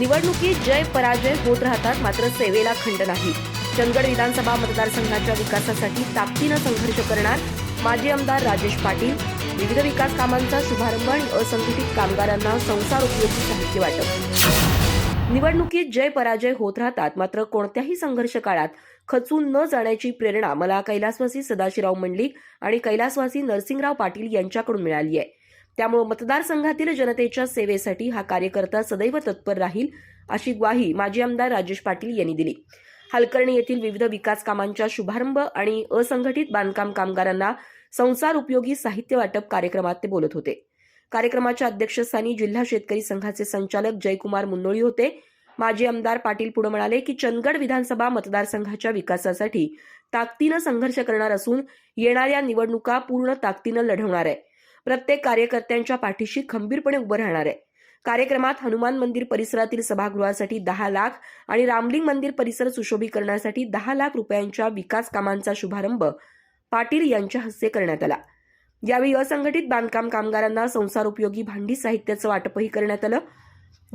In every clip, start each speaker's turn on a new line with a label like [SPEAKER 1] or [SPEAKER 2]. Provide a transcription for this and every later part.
[SPEAKER 1] निवडणुकीत जय पराजय होत राहतात मात्र सेवेला खंड नाही. चंदगड विधानसभा मतदारसंघाच्या विकासासाठी ताकदीनं संघर्ष करणार माजी आमदार राजेश पाटील. विविध विकास कामांचा शुभारंभ आणि असंघटित कामगारांना संसार उपयोगी साहित्य वाटप. निवडणुकीत जय पराजय होत राहतात मात्र कोणत्याही संघर्ष काळात खचून न जाण्याची प्रेरणा मला कैलासवासी सदाशिवराव मंडलिक आणि कैलासवासी नरसिंगराव पाटील यांच्याकडून मिळाली आहे. त्यामुळे मतदारसंघातील जनतेच्या सेवेसाठी हा कार्यकर्ता सदैव तत्पर राहील अशी ग्वाही माजी आमदार राजेश पाटील यांनी दिली. हलकर्णी येथील विविध विकास कामांच्या शुभारंभ आणि असंघटित बांधकाम कामगारांना संसार उपयोगी साहित्य वाटप कार्यक्रमात ते बोलत होते. कार्यक्रमाच्या अध्यक्षस्थानी जिल्हा शेतकरी संघाचे संचालक जयकुमार मुन्नोळी होते. माजी आमदार पाटील पुढे म्हणाले की चंदगड विधानसभा मतदारसंघाच्या विकासासाठी ताकदीनं संघर्ष करणार असून येणाऱ्या निवडणुका पूर्ण ताकदीनं लढवणार आहे. प्रत्येक कार्यकर्त्यांच्या पाठीशी खंबीरपणे उभं राहणार आहे. कार्यक्रमात हनुमान मंदिर परिसरातील सभागृहासाठी दहा लाख आणि रामलिंग मंदिर परिसर सुशोभीकरणासाठी दहा लाख रुपयांच्या विकास कामांचा शुभारंभ पाटील यांच्या हस्ते करण्यात आला. यावेळी असंघटित बांधकाम कामगारांना संसार उपयोगी भांडी साहित्याचं वाटपही करण्यात आलं.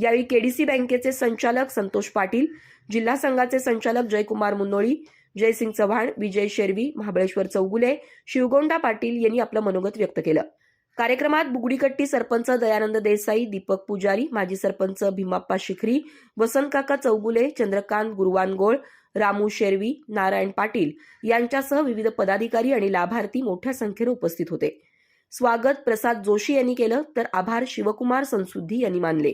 [SPEAKER 1] यावेळी केडीसी बँकेचे संचालक संतोष पाटील जिल्हा संघाचे संचालक जयकुमार मुन्नोळी जयसिंग चव्हाण विजय शेरवी महाबळेश्वर चौगुले शिवगोंडा पाटील यांनी आपलं मनोगत व्यक्त केलं. कार्यक्रमात बुगडीकट्टी सरपंच दयानंद देसाई दीपक पुजारी माजी सरपंच भीमाप्पा शिखरी वसंतकाका चौगुले चंद्रकांत गुरुवानगोळ रामू शेरवी नारायण पाटील यांच्यासह विविध पदाधिकारी आणि लाभार्थी मोठ्या संख्येने उपस्थित होते. स्वागत प्रसाद जोशी यांनी केलं तर आभार शिवकुमार संसुद्धी यांनी मानले.